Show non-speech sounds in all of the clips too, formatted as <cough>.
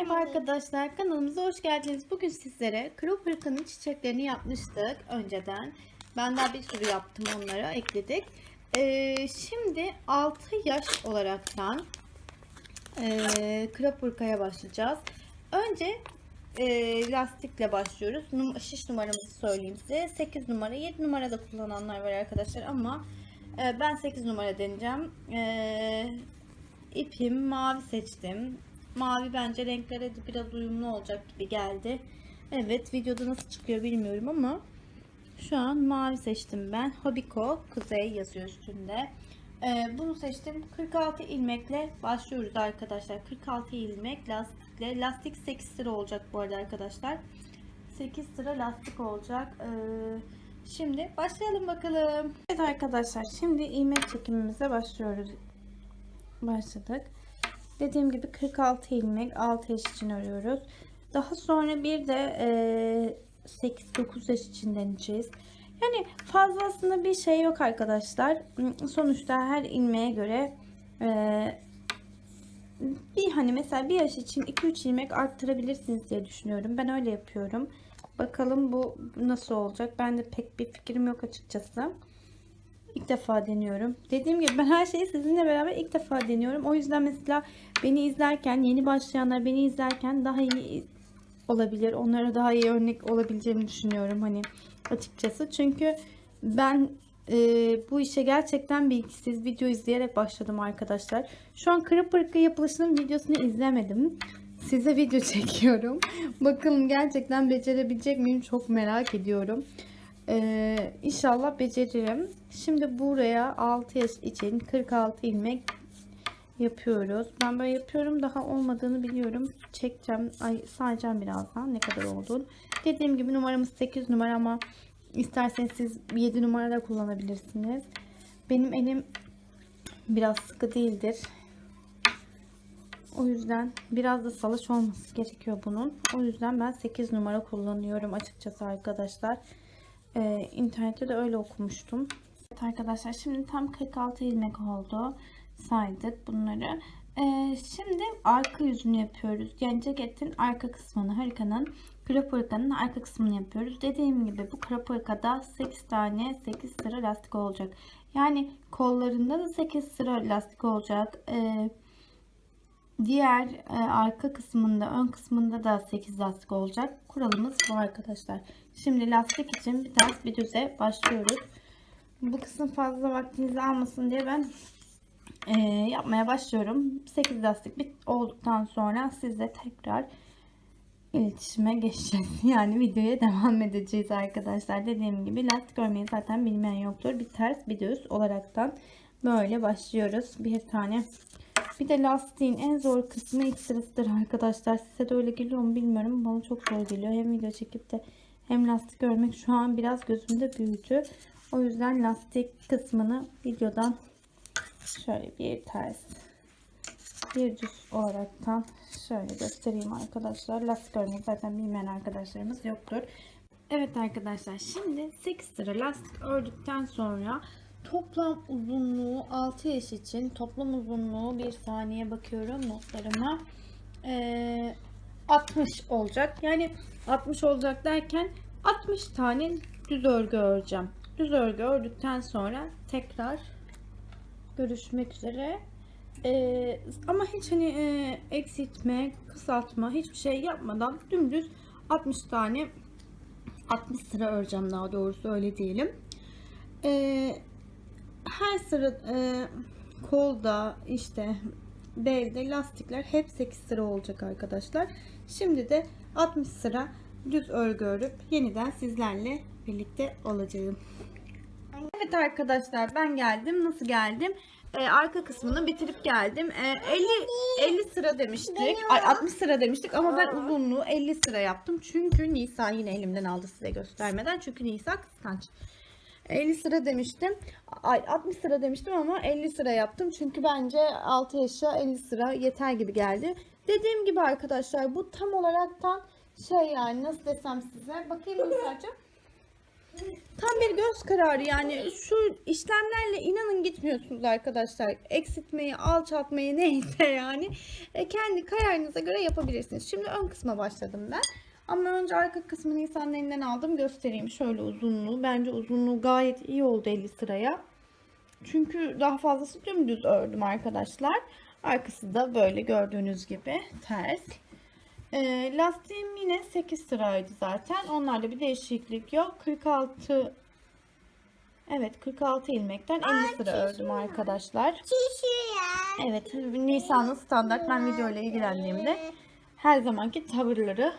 Merhaba arkadaşlar kanalımıza hoş geldiniz. Bugün sizlere krop hırkanın çiçeklerini yapmıştık önceden. Ben daha bir sürü yaptım onlara ekledik. Ee, şimdi 6 yaş olaraktan e, krop hırkaya başlayacağız. Önce e, lastikle başlıyoruz. Num şiş numaramızı söyleyeyim size. 8 numara 7 numara da kullananlar var arkadaşlar ama e, ben 8 numara deneyeceğim. E, ipim mavi seçtim. Mavi bence renklere de biraz uyumlu olacak gibi geldi. Evet videoda nasıl çıkıyor bilmiyorum ama şu an mavi seçtim ben. Hobiko Kuzey yazıyor üstünde. Ee, bunu seçtim. 46 ilmekle başlıyoruz arkadaşlar. 46 ilmek lastikle. Lastik 8 sıra olacak bu arada arkadaşlar. 8 sıra lastik olacak. Ee, şimdi başlayalım bakalım. Evet arkadaşlar şimdi ilmek çekimimize başlıyoruz. Başladık. Dediğim gibi 46 ilmek 6 yaş için örüyoruz. Daha sonra bir de e, 8-9 yaş için deneyeceğiz. Yani fazla aslında bir şey yok arkadaşlar. Sonuçta her ilmeğe göre e, bir hani mesela bir yaş için 2-3 ilmek arttırabilirsiniz diye düşünüyorum. Ben öyle yapıyorum. Bakalım bu nasıl olacak. Ben de pek bir fikrim yok açıkçası. İlk defa deniyorum. Dediğim gibi ben her şeyi sizinle beraber ilk defa deniyorum. O yüzden mesela beni izlerken, yeni başlayanlar beni izlerken daha iyi olabilir. Onlara daha iyi örnek olabileceğini düşünüyorum hani açıkçası. Çünkü ben e, bu işe gerçekten bilgisiz video izleyerek başladım arkadaşlar. Şu an kırıp ırkı yapılışının videosunu izlemedim. Size video <laughs> çekiyorum. Bakalım gerçekten becerebilecek miyim çok merak ediyorum. Ee, inşallah beceririm. Şimdi buraya 6 yaş için 46 ilmek yapıyoruz. Ben böyle yapıyorum. Daha olmadığını biliyorum. Çekeceğim. Ay sayacağım birazdan ne kadar olduğunu. Dediğim gibi numaramız 8 numara ama isterseniz siz 7 numara da kullanabilirsiniz. Benim elim biraz sıkı değildir. O yüzden biraz da salaş olması gerekiyor bunun. O yüzden ben 8 numara kullanıyorum açıkçası arkadaşlar. Ee, internette de öyle okumuştum. Evet arkadaşlar şimdi tam 46 ilmek oldu. Saydık bunları. Ee, şimdi arka yüzünü yapıyoruz. Yani ceketin arka kısmını, harikanın, krop harikanın arka kısmını yapıyoruz. Dediğim gibi bu krop harikada 8 tane 8 sıra lastik olacak. Yani kollarında da 8 sıra lastik olacak. Ee, diğer e, arka kısmında, ön kısmında da 8 lastik olacak. Kuralımız bu arkadaşlar. Şimdi lastik için bir ters bir düze başlıyoruz. Bu kısım fazla vaktinizi almasın diye ben e, yapmaya başlıyorum. 8 lastik bit olduktan sonra sizle tekrar iletişime geçeceğiz. <laughs> Yani videoya devam edeceğiz arkadaşlar. Dediğim gibi lastik örmeyi zaten bilmeyen yoktur. Bir ters bir düz olaraktan böyle başlıyoruz. Bir tane bir de lastiğin en zor kısmı ilk arkadaşlar. Size de öyle geliyor mu bilmiyorum. Bana çok zor geliyor. Hem video çekip de hem lastik örmek şu an biraz gözümde büyüdü. O yüzden lastik kısmını videodan şöyle bir ters bir düz olaraktan şöyle göstereyim arkadaşlar. Lastik örmeyi zaten bilmeyen arkadaşlarımız yoktur. Evet arkadaşlar şimdi 8 sıra lastik ördükten sonra toplam uzunluğu 6 yaş için toplam uzunluğu bir saniye bakıyorum notlarıma. Ee, 60 olacak. Yani 60 olacak derken 60 tane düz örgü öreceğim. Düz örgü ördükten sonra tekrar görüşmek üzere. Ee, ama hiç hani e, eksiltme, kısaltma hiçbir şey yapmadan dümdüz 60 tane 60 sıra öreceğim daha doğrusu öyle diyelim. Ee, her sıra e, kolda işte belde lastikler hep 8 sıra olacak arkadaşlar. Şimdi de 60 sıra düz örgü örüp yeniden sizlerle birlikte olacağım. Evet arkadaşlar ben geldim. Nasıl geldim? Ee, arka kısmını bitirip geldim. Ee, 50 50 sıra demiştik. Ay 60 sıra demiştik ama ben uzunluğu 50 sıra yaptım. Çünkü Nisa yine elimden aldı size göstermeden. Çünkü Nisa kıskanç. 50 sıra demiştim. Ay 60 sıra demiştim ama 50 sıra yaptım. Çünkü bence 6 yaşa 50 sıra yeter gibi geldi. Dediğim gibi arkadaşlar bu tam olaraktan şey yani nasıl desem size. Bakayım Nisa'cığım. Tam bir göz kararı yani şu işlemlerle inanın gitmiyorsunuz arkadaşlar. Eksiltmeyi, alçaltmayı neyse yani E, kendi kararınıza göre yapabilirsiniz. Şimdi ön kısma başladım ben. Ama önce arka kısmını insanın elinden aldım göstereyim. Şöyle uzunluğu. Bence uzunluğu gayet iyi oldu 50 sıraya. Çünkü daha fazlası dümdüz ördüm arkadaşlar. Arkası da böyle gördüğünüz gibi ters. E, lastiğim yine 8 sıraydı zaten. Onlarda bir değişiklik yok. 46 Evet 46 ilmekten 50 sıra ördüm arkadaşlar. Evet Nisan'ın standart ben video ile ilgilendiğimde her zamanki tavırları.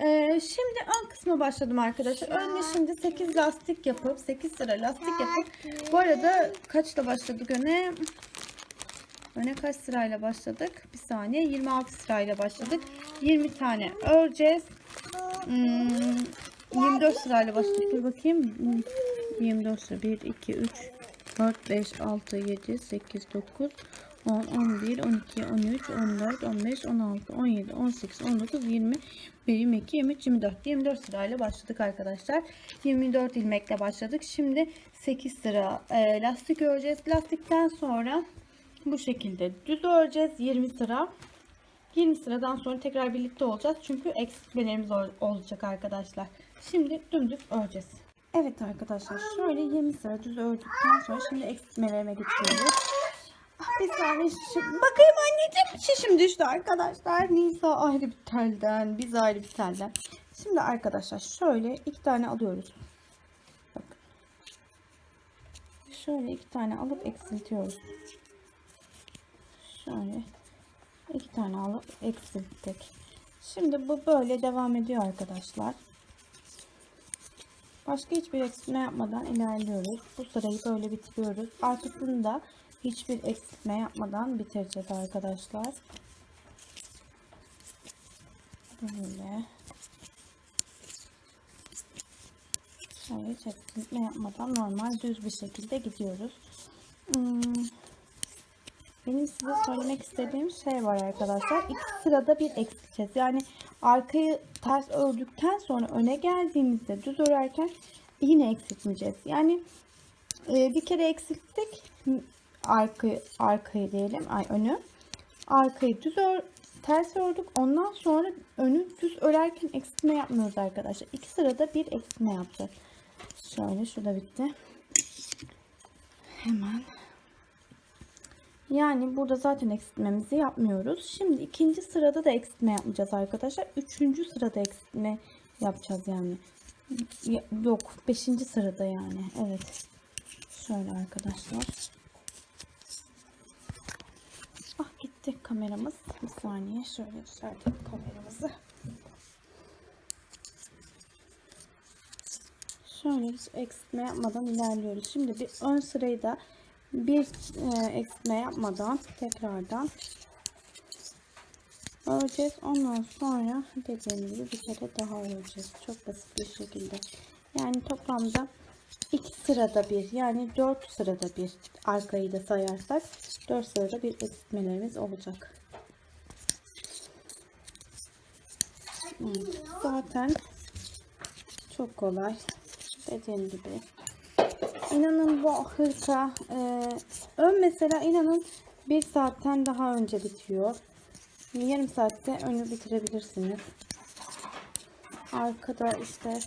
Ee, şimdi ön kısma başladım arkadaşlar. Önce şimdi 8 lastik yapıp 8 sıra lastik yapıp bu arada kaçla başladık öne? Öne kaç sırayla başladık? Bir saniye 26 sırayla başladık. 20 tane öreceğiz. Hmm, 24 sırayla başladık. Dur bakayım. Hmm, 24 sıra. 1, 2, 3, 4, 5, 6, 7, 8, 9, 10, 11, 12, 13, 14, 15, 16, 17, 18, 19, 20, 1, 22, 23, 24. 24 sırayla başladık arkadaşlar. 24 ilmekle başladık. Şimdi 8 sıra e, lastik öreceğiz. Lastikten sonra bu şekilde düz öreceğiz. 20 sıra. 20 sıradan sonra tekrar birlikte olacağız. Çünkü eksiltmelerimiz ol- olacak arkadaşlar. Şimdi dümdüz öreceğiz. Evet arkadaşlar şöyle 20 sıra düz ördükten sonra şimdi eksiltmelerime geçiyoruz. Ah, bir saniye şişim. Bakayım anneciğim şişim düştü arkadaşlar. Nisa ayrı bir telden, biz ayrı bir telden. Şimdi arkadaşlar şöyle iki tane alıyoruz. Bakın. Şöyle iki tane alıp eksiltiyoruz. Şöyle iki tane alıp eksilttik. Şimdi bu böyle devam ediyor arkadaşlar. Başka hiçbir eksiltme yapmadan ilerliyoruz. Bu sırayı böyle bitiriyoruz. Arkasını da hiçbir eksiltme yapmadan bitireceğiz arkadaşlar. Böyle. Şöyle hiç eksiltme yapmadan normal düz bir şekilde gidiyoruz. Hmm. Benim size söylemek istediğim şey var arkadaşlar. İki sırada bir eksilteceğiz. Yani arkayı ters ördükten sonra öne geldiğimizde düz örerken yine eksiltmeyeceğiz. Yani e, bir kere eksilttik. Arkayı, arkayı diyelim. Ay önü. Arkayı düz ör, ters ördük. Ondan sonra önü düz örerken eksiltme yapmıyoruz arkadaşlar. İki sırada bir eksiltme yapacağız. Şöyle şurada bitti. Hemen yani burada zaten eksiltmemizi yapmıyoruz. Şimdi ikinci sırada da eksiltme yapmayacağız arkadaşlar. Üçüncü sırada eksiltme yapacağız yani. Ya- Yok. Beşinci sırada yani. Evet. Şöyle arkadaşlar. Ah gitti kameramız. Bir saniye. Şöyle düzeltelim kameramızı. Şöyle biz eksiltme yapmadan ilerliyoruz. Şimdi bir ön sırayı da bir e, eksiltme yapmadan tekrardan öreceğiz. Ondan sonra dediğim gibi bir kere daha öreceğiz. Çok basit bir şekilde. Yani toplamda iki sırada bir yani dört sırada bir arkayı da sayarsak dört sırada bir eksiltmelerimiz olacak. Hmm, Zaten çok kolay. Dediğim gibi İnanın bu hırka e, ön mesela inanın bir saatten daha önce bitiyor. Yarım saatte önü bitirebilirsiniz. Arkada işte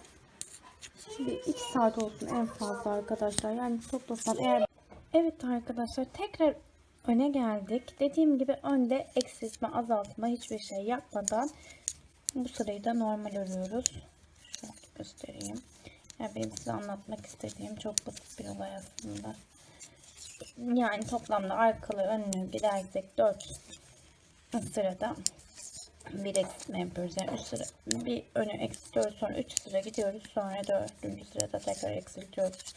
bir iki saat olsun en fazla arkadaşlar. Yani toplasan eğer Evet arkadaşlar tekrar öne geldik. Dediğim gibi önde eksiltme azaltma hiçbir şey yapmadan bu sırayı da normal örüyoruz. Şöyle göstereyim. Ya benim size anlatmak istediğim çok basit bir olay aslında. Yani toplamda arkalı önlü gider gidecek 4 sırada bir eksiltme yapıyoruz. Yani 3 sıra bir önü eksiltiyoruz sonra 3 sıra gidiyoruz. Sonra 4. sırada tekrar eksiltiyoruz.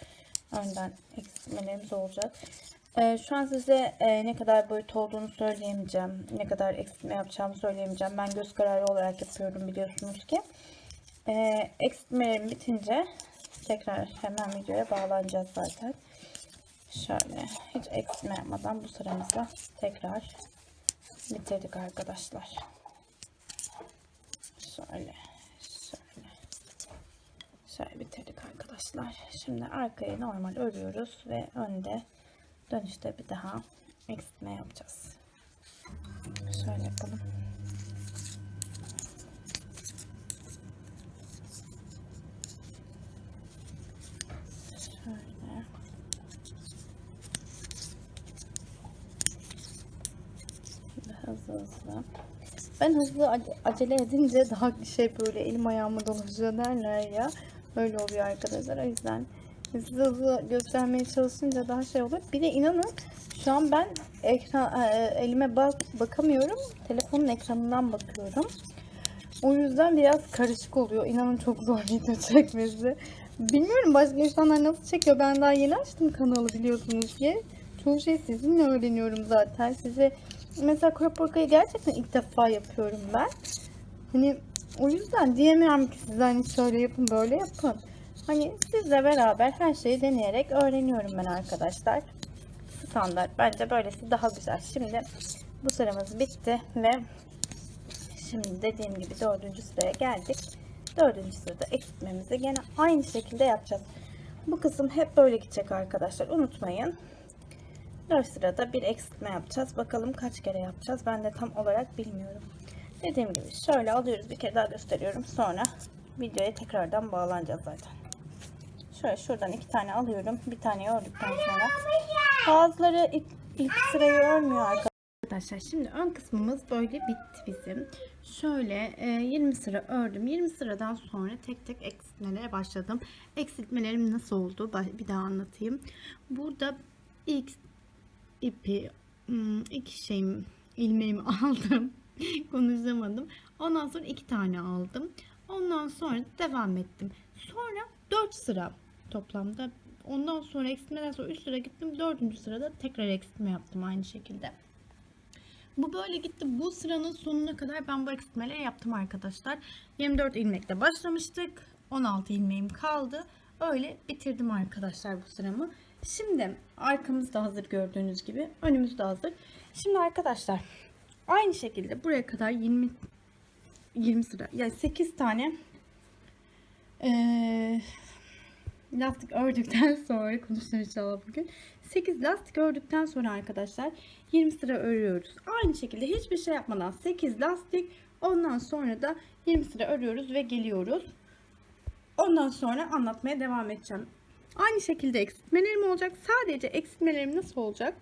Önden eksiltmelerimiz olacak. Ee, şu an size e, ne kadar boyut olduğunu söyleyemeyeceğim. Ne kadar eksiltme yapacağımı söyleyemeyeceğim. Ben göz kararı olarak yapıyorum biliyorsunuz ki. Ee, eksiltmelerim bitince tekrar hemen videoya bağlanacağız zaten. Şöyle hiç eksiltme yapmadan bu sıramızda tekrar bitirdik arkadaşlar. Şöyle şöyle şöyle bitirdik arkadaşlar. Şimdi arkayı normal örüyoruz ve önde dönüşte bir daha eksiltme yapacağız. Şöyle yapalım. Şöyle. Hızlı hızlı. Ben hızlı ace- acele edince daha şey böyle elim ayağıma dolaşıyor derler ya. Öyle oluyor arkadaşlar. O yüzden hızlı hızlı göstermeye çalışınca daha şey olur. Bir de inanın şu an ben ekran e, elime bak bakamıyorum. Telefonun ekranından bakıyorum. O yüzden biraz karışık oluyor. İnanın çok zor <laughs> video çekmesi. Bilmiyorum başka insanlar nasıl çekiyor. Ben daha yeni açtım kanalı biliyorsunuz ki. Çoğu şey sizinle öğreniyorum zaten. Size mesela work'ı gerçekten ilk defa yapıyorum ben. Hani o yüzden diyemiyorum ki size hani şöyle yapın böyle yapın. Hani sizle beraber her şeyi deneyerek öğreniyorum ben arkadaşlar. Standart. Bence böylesi daha güzel. Şimdi bu sıramız bitti ve Şimdi dediğim gibi dördüncü sıraya geldik. Dördüncü sırada eksiltmemizi gene aynı şekilde yapacağız. Bu kısım hep böyle gidecek arkadaşlar. Unutmayın. 4 sırada bir eksiltme yapacağız. Bakalım kaç kere yapacağız. Ben de tam olarak bilmiyorum. Dediğim gibi şöyle alıyoruz. Bir kere daha gösteriyorum. Sonra videoya tekrardan bağlanacağız zaten. Şöyle şuradan iki tane alıyorum. Bir tane ördükten sonra. Bazıları ilk, ilk sırayı örmüyor arkadaşlar. Arkadaşlar şimdi ön kısmımız böyle bitti bizim. Şöyle e, 20 sıra ördüm. 20 sıradan sonra tek tek eksiltmelere başladım. Eksiltmelerim nasıl oldu? Bir daha anlatayım. Burada ilk ipi hmm, iki şeyim ilmeğimi <laughs> aldım. Konuşamadım. Ondan sonra iki tane aldım. Ondan sonra devam ettim. Sonra 4 sıra toplamda. Ondan sonra eksiltmeden sonra 3 sıra gittim. 4. sırada tekrar eksiltme yaptım aynı şekilde. Bu böyle gitti. Bu sıranın sonuna kadar ben bu eksiltmeleri yaptım arkadaşlar. 24 ilmekle başlamıştık. 16 ilmeğim kaldı. Öyle bitirdim arkadaşlar bu sıramı. Şimdi arkamız da hazır gördüğünüz gibi. Önümüz de hazır. Şimdi arkadaşlar aynı şekilde buraya kadar 20 20 sıra yani 8 tane eee, lastik ördükten <laughs> sonra konuşacağım inşallah bugün. 8 lastik ördükten sonra arkadaşlar 20 sıra örüyoruz. Aynı şekilde hiçbir şey yapmadan 8 lastik ondan sonra da 20 sıra örüyoruz ve geliyoruz. Ondan sonra anlatmaya devam edeceğim. Aynı şekilde eksiltmelerim olacak. Sadece eksiltmelerim nasıl olacak?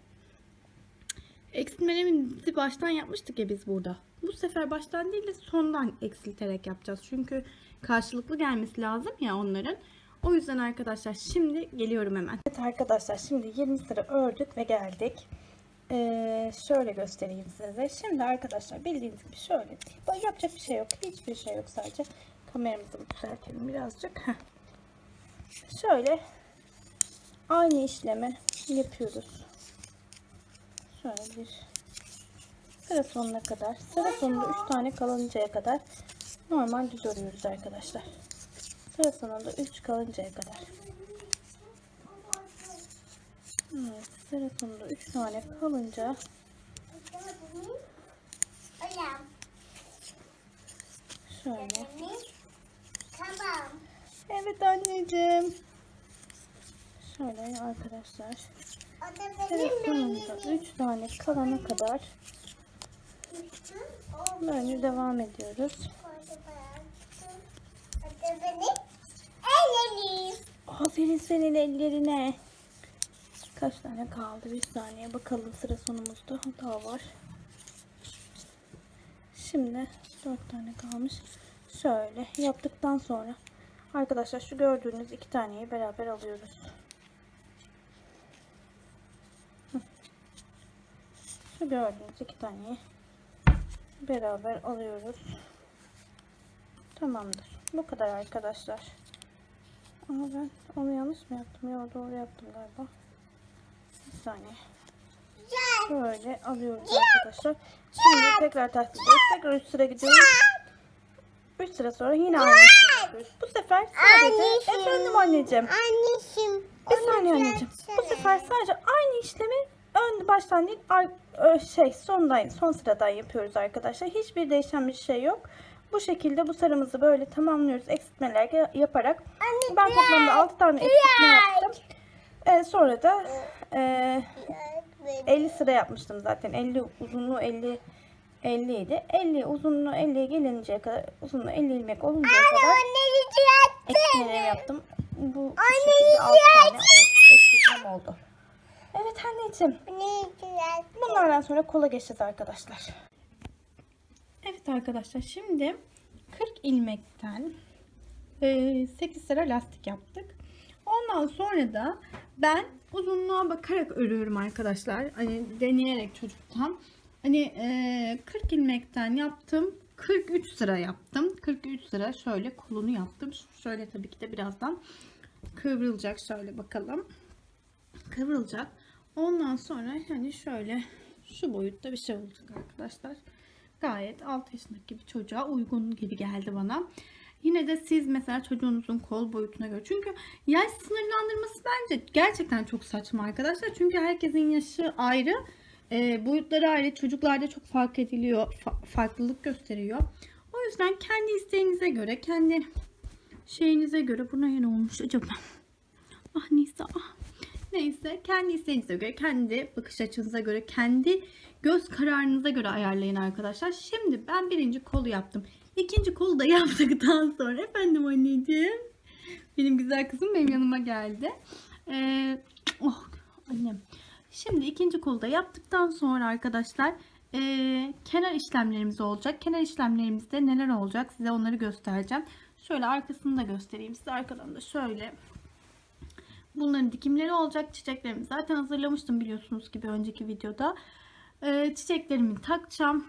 Eksiltmelerimizi baştan yapmıştık ya biz burada. Bu sefer baştan değil de sondan eksilterek yapacağız. Çünkü karşılıklı gelmesi lazım ya onların. O yüzden arkadaşlar şimdi geliyorum hemen. Evet arkadaşlar şimdi 20 sıra ördük ve geldik. Ee, şöyle göstereyim size. Şimdi arkadaşlar bildiğiniz gibi şöyle. Yapacak bir şey yok. Hiçbir şey yok sadece. Kameramızı düzeltelim birazcık. Şöyle aynı işlemi yapıyoruz. Şöyle bir sıra sonuna kadar. Sıra sonunda 3 tane kalıncaya kadar normal düz örüyoruz arkadaşlar. Sıra sonunda 3 kalıncaya kadar. Evet, sıra sonunda 3 tane kalınca şöyle. tamam. Evet anneciğim. Şöyle arkadaşlar. Benim sonunda benim. 3 tane kalana kadar böyle devam ediyoruz. Aferin senin ellerine. Kaç tane kaldı? Bir saniye bakalım sıra sonumuzda daha var. Şimdi 4 tane kalmış. Şöyle yaptıktan sonra arkadaşlar şu gördüğünüz iki taneyi beraber alıyoruz. Hı. Şu gördüğünüz iki taneyi beraber alıyoruz. Tamamdır. Bu kadar arkadaşlar. Ama ben onu yanlış mı yaptım? Yok doğru yaptım galiba. Bir saniye. Böyle alıyoruz arkadaşlar. Şimdi tekrar ters ediyoruz. Tekrar 3 sıra gidiyoruz. 3 sıra sonra yine aynı yapıyoruz. Bu sefer sadece Anneciğim. efendim anneciğim. Anneciğim. Baştan değil ö- şey sondan son sıradan yapıyoruz arkadaşlar. Hiçbir değişen bir şey yok. Bu şekilde bu sarımızı böyle tamamlıyoruz eksiltmeler yaparak. Anne, Ben toplamda 6 tane eksiltme yaptım. Ee, sonra da e, 50 sıra yapmıştım zaten. 50 uzunluğu 50 50 idi. 50 uzunluğu 50'ye gelinceye kadar uzunluğu 50 ilmek oluncaya kadar eksiltmeleri yaptım. Bu şekilde 6 tane eksiltmem oldu. Evet anneciğim. Bunlardan sonra kola geçeceğiz arkadaşlar. Evet arkadaşlar şimdi 40 ilmekten 8 sıra lastik yaptık. Ondan sonra da ben uzunluğa bakarak örüyorum arkadaşlar. Hani deneyerek çocuktan. Hani e, 40 ilmekten yaptım. 43 sıra yaptım. 43 sıra şöyle kolunu yaptım. Şöyle tabii ki de birazdan kıvrılacak. Şöyle bakalım. Kıvrılacak. Ondan sonra hani şöyle şu boyutta bir şey olacak arkadaşlar. Gayet 6 yaşındaki bir çocuğa uygun gibi geldi bana. Yine de siz mesela çocuğunuzun kol boyutuna göre. Çünkü yaş sınırlandırması bence gerçekten çok saçma arkadaşlar. Çünkü herkesin yaşı ayrı. e, boyutları ayrı. Çocuklarda çok fark ediliyor. fa- farklılık gösteriyor. O yüzden kendi isteğinize göre, kendi şeyinize göre buna ne olmuş acaba? <laughs> Ah Nisa ah. Neyse kendi isteğinize göre, kendi bakış açınıza göre, kendi göz kararınıza göre ayarlayın arkadaşlar. Şimdi ben birinci kolu yaptım. İkinci kolu da <laughs> yaptıktan sonra efendim anneciğim. Benim güzel kızım benim yanıma geldi. Ee, oh annem. Şimdi ikinci kolu da yaptıktan sonra arkadaşlar ee, kenar işlemlerimiz olacak. Kenar işlemlerimizde neler olacak size onları göstereceğim. Şöyle arkasını da göstereyim size. Arkadan da şöyle Bunların dikimleri olacak. Çiçeklerimi zaten hazırlamıştım biliyorsunuz gibi önceki videoda. Ee, çiçeklerimi takacağım.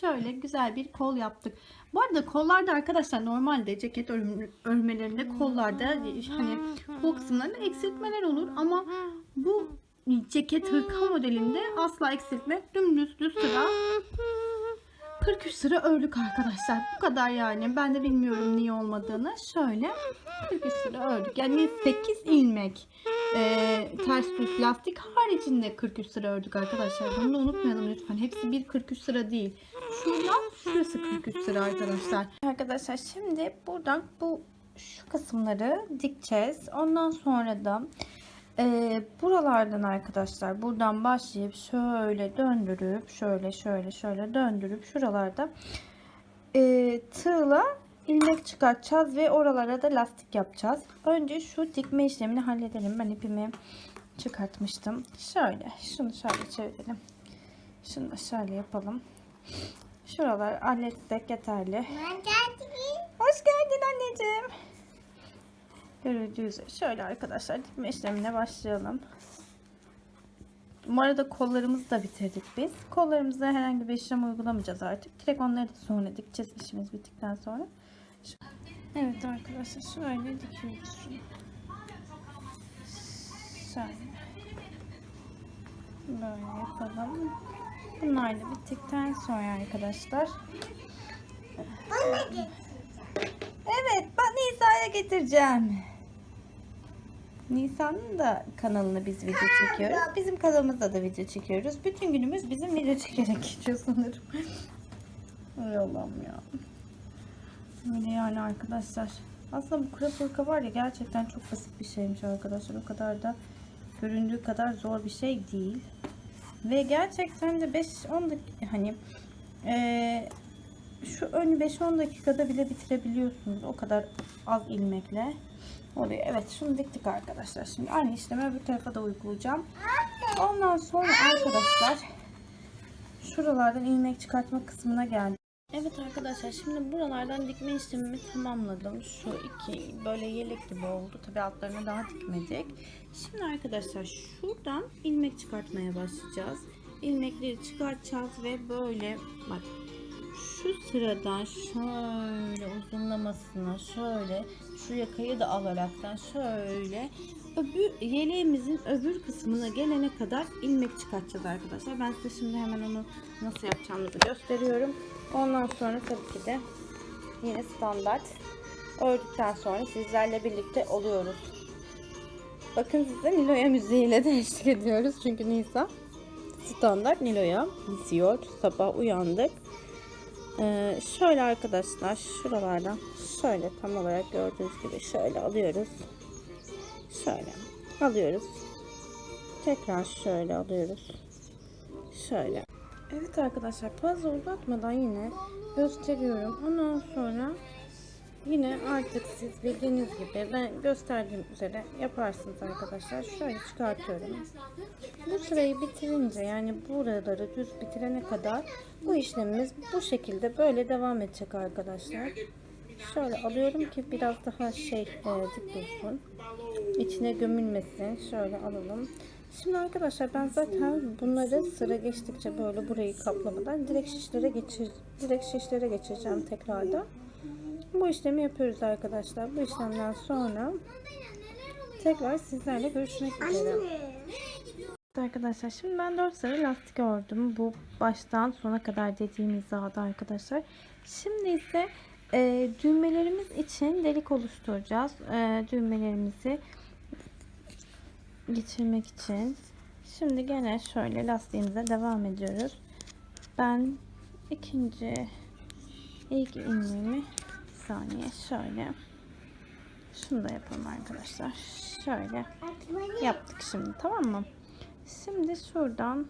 Şöyle güzel bir kol yaptık. Bu arada kollarda arkadaşlar normalde ceket örmelerinde kollarda hani kol kısımlarında eksiltmeler olur ama bu ceket hırka modelinde asla eksiltme dümdüz düz sıra 43 sıra ördük arkadaşlar. Bu kadar yani. Ben de bilmiyorum niye olmadığını. Şöyle 43 sıra ördük. Yani 8 ilmek e, ters düz lastik haricinde 43 sıra ördük arkadaşlar. Bunu unutmayalım lütfen. Hepsi bir 43 sıra değil. Şuradan şurası 43 sıra arkadaşlar. Arkadaşlar şimdi buradan bu şu kısımları dikeceğiz. Ondan sonra da e, buralardan arkadaşlar buradan başlayıp şöyle döndürüp şöyle şöyle şöyle döndürüp şuralarda e, tığla ilmek çıkartacağız ve oralara da lastik yapacağız. Önce şu dikme işlemini halledelim. Ben ipimi çıkartmıştım. Şöyle şunu şöyle çevirelim. Şunu da şöyle yapalım. Şuralar halletsek yeterli. Hoş geldin anneciğim. Görüldüğü üzere şöyle arkadaşlar dikme işlemine başlayalım. Bu arada kollarımızı da bitirdik biz. Kollarımıza herhangi bir işlem uygulamayacağız artık. Direkt onları da sonra dikeceğiz işimiz bittikten sonra. Evet arkadaşlar şöyle dikiyoruz şunu. Şöyle. Böyle yapalım. Bunlar da bittikten sonra arkadaşlar. Evet, ben Nisa'ya getireceğim. Nisa'nın da kanalına biz video çekiyoruz. Bizim kanalımızda da video çekiyoruz. Bütün günümüz bizim video çekerek geçiyor sanırım. Ay Allah'ım ya. Öyle yani arkadaşlar. Aslında bu kura fırka var ya gerçekten çok basit bir şeymiş arkadaşlar. O kadar da göründüğü kadar zor bir şey değil. Ve gerçekten de 5-10 dakika hani eee şu ön 5-10 dakikada bile bitirebiliyorsunuz. O kadar az ilmekle oluyor. Evet şunu diktik arkadaşlar. Şimdi aynı işlemi öbür tarafa da uygulayacağım. Ondan sonra arkadaşlar şuralardan ilmek çıkartma kısmına geldim. Evet arkadaşlar şimdi buralardan dikme işlemimi tamamladım. Şu iki böyle yelek gibi oldu. Tabi altlarına daha dikmedik. Şimdi arkadaşlar şuradan ilmek çıkartmaya başlayacağız. İlmekleri çıkartacağız ve böyle bak şu sıradan şöyle uzunlamasına şöyle şu yakayı da alaraktan şöyle öbür yeleğimizin öbür kısmına gelene kadar ilmek çıkartacağız arkadaşlar. Ben size şimdi hemen onu nasıl yapacağımızı gösteriyorum. Ondan sonra tabii ki de yine standart ördükten sonra sizlerle birlikte oluyoruz. Bakın size Nilo'ya müziğiyle <laughs> de eşlik ediyoruz. Çünkü Nisa standart Nilo'ya diziyor. Sabah uyandık. Ee, şöyle arkadaşlar şuralardan şöyle tam olarak gördüğünüz gibi şöyle alıyoruz. Şöyle alıyoruz. Tekrar şöyle alıyoruz. Şöyle. Evet arkadaşlar fazla uzatmadan yine gösteriyorum. Ondan sonra yine artık siz bildiğiniz gibi ben gösterdiğim üzere yaparsınız arkadaşlar. Şöyle çıkartıyorum. Bu sırayı bitirince yani buraları düz bitirene kadar bu işlemimiz bu şekilde böyle devam edecek arkadaşlar. Şöyle alıyorum ki biraz daha şey e, dik dursun. İçine gömülmesin. Şöyle alalım. Şimdi arkadaşlar ben zaten bunları sıra geçtikçe böyle burayı kaplamadan direkt şişlere geçir direkt şişlere geçireceğim tekrardan. Bu işlemi yapıyoruz arkadaşlar. Bu işlemden sonra tekrar sizlerle görüşmek üzere. Arkadaşlar şimdi ben 4 sarı lastik ördüm. Bu baştan sona kadar dediğim hizada arkadaşlar. Şimdi ise e, düğmelerimiz için delik oluşturacağız. E, düğmelerimizi geçirmek için. Şimdi gene şöyle lastiğimize devam ediyoruz. Ben ikinci ilk ilmeğimi saniye şöyle şunu da yapalım arkadaşlar. Şöyle yaptık şimdi tamam mı? Şimdi şuradan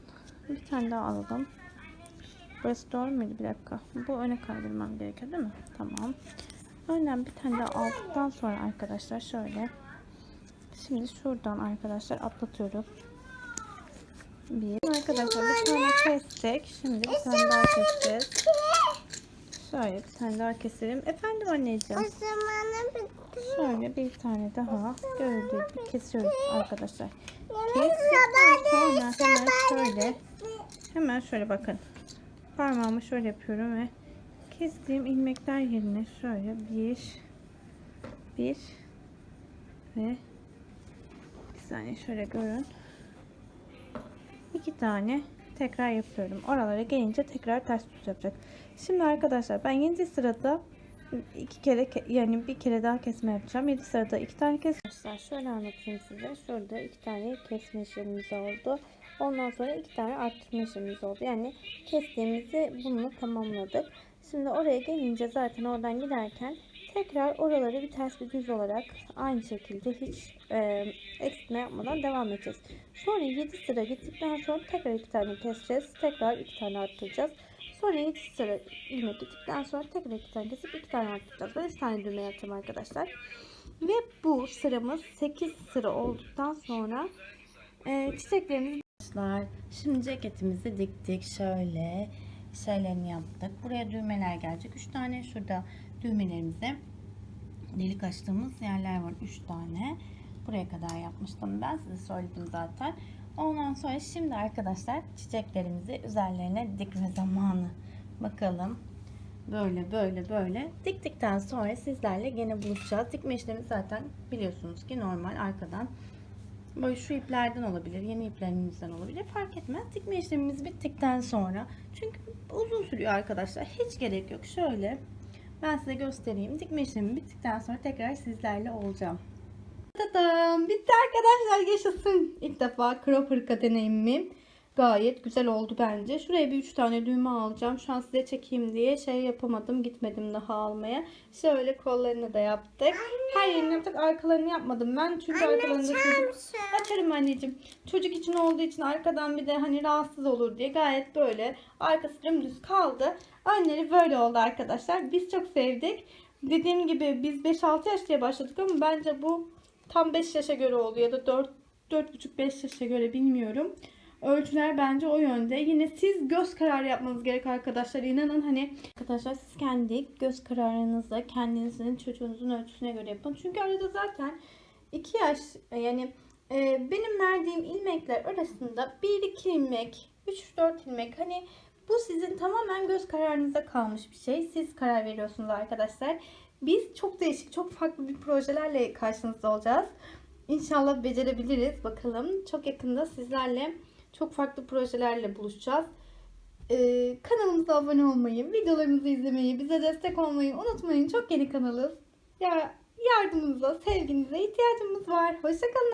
bir tane daha alalım. Burası doğru muydu? Bir dakika. Bu öne kaydırmam gerekiyor değil mi? Tamam. Önden bir tane daha aldıktan sonra arkadaşlar şöyle. Şimdi şuradan arkadaşlar atlatıyoruz. Bir. Arkadaşlar bir tane kestik. Şimdi bir tane daha keseceğiz. Şöyle bir tane daha keselim. Efendim anneciğim. O zamanı bitti. Şöyle bir tane daha gibi kesiyoruz arkadaşlar. Yemek Kesikten sonra hemen şöyle hemen şöyle bakın. Parmağımı şöyle yapıyorum ve kestiğim ilmekler yerine şöyle bir bir ve bir saniye şöyle görün. iki tane tekrar yapıyorum. Oralara gelince tekrar ters düz yapacak. Şimdi arkadaşlar ben 7 sırada iki kere ke- yani bir kere daha kesme yapacağım. 7 sırada iki tane kes. Arkadaşlar şöyle anlatayım size. Şurada iki tane kesme işlemimiz oldu. Ondan sonra iki tane arttırma işlemimiz oldu. Yani kestiğimizi bunu tamamladık. Şimdi oraya gelince zaten oradan giderken tekrar oraları bir ters bir düz olarak aynı şekilde hiç e, eksiltme yapmadan devam edeceğiz. Sonra 7 sıra gittikten sonra tekrar iki tane keseceğiz. Tekrar iki tane arttıracağız. Sonra 7 sıra ilmek gittikten sonra tekrar iki tane kesip iki tane arttıracağız. Ben 3 tane düğme yapacağım arkadaşlar. Ve bu sıramız 8 sıra olduktan sonra e, çiçeklerimizi Arkadaşlar şimdi ceketimizi diktik. Şöyle şeylerini yaptık. Buraya düğmeler gelecek. 3 tane şurada düğmelerimize delik açtığımız yerler var. 3 tane. Buraya kadar yapmıştım ben. Size söyledim zaten ondan sonra şimdi arkadaşlar çiçeklerimizi üzerlerine dikme zamanı bakalım böyle böyle böyle diktikten sonra sizlerle gene buluşacağız dikme işlemi zaten biliyorsunuz ki normal arkadan Böyle şu iplerden olabilir, yeni iplerimizden olabilir. Fark etmez. Dikme işlemimiz bittikten sonra. Çünkü uzun sürüyor arkadaşlar. Hiç gerek yok. Şöyle ben size göstereyim. Dikme işlemi bittikten sonra tekrar sizlerle olacağım. Tadam! Bitti arkadaşlar. Yaşasın. İlk defa crop hırka deneyimim. Gayet güzel oldu bence. Şuraya bir üç tane düğme alacağım. Şu an size çekeyim diye şey yapamadım. Gitmedim daha almaya. Şöyle kollarını da yaptık. Her yerini yaptık. Arkalarını yapmadım ben. Çünkü arkalarında çocuk... Açarım anneciğim. Çocuk için olduğu için arkadan bir de hani rahatsız olur diye gayet böyle arkası dümdüz kaldı. Önleri böyle oldu arkadaşlar. Biz çok sevdik. Dediğim gibi biz 5-6 yaş diye başladık ama bence bu tam 5 yaşa göre oldu ya da 4 4,5-5 yaşa göre bilmiyorum. Ölçüler bence o yönde. Yine siz göz kararı yapmanız gerek arkadaşlar. İnanın hani arkadaşlar siz kendi göz kararınızla kendinizin çocuğunuzun ölçüsüne göre yapın. Çünkü arada zaten 2 yaş yani e, benim verdiğim ilmekler arasında 1-2 ilmek, 3-4 ilmek hani bu sizin tamamen göz kararınıza kalmış bir şey. Siz karar veriyorsunuz arkadaşlar. Biz çok değişik, çok farklı bir projelerle karşınızda olacağız. İnşallah becerebiliriz. Bakalım. Çok yakında sizlerle çok farklı projelerle buluşacağız. Ee, kanalımıza abone olmayı, videolarımızı izlemeyi, bize destek olmayı unutmayın. Çok yeni kanalız. Ya yardımınıza, sevginize ihtiyacımız var. Hoşçakalın.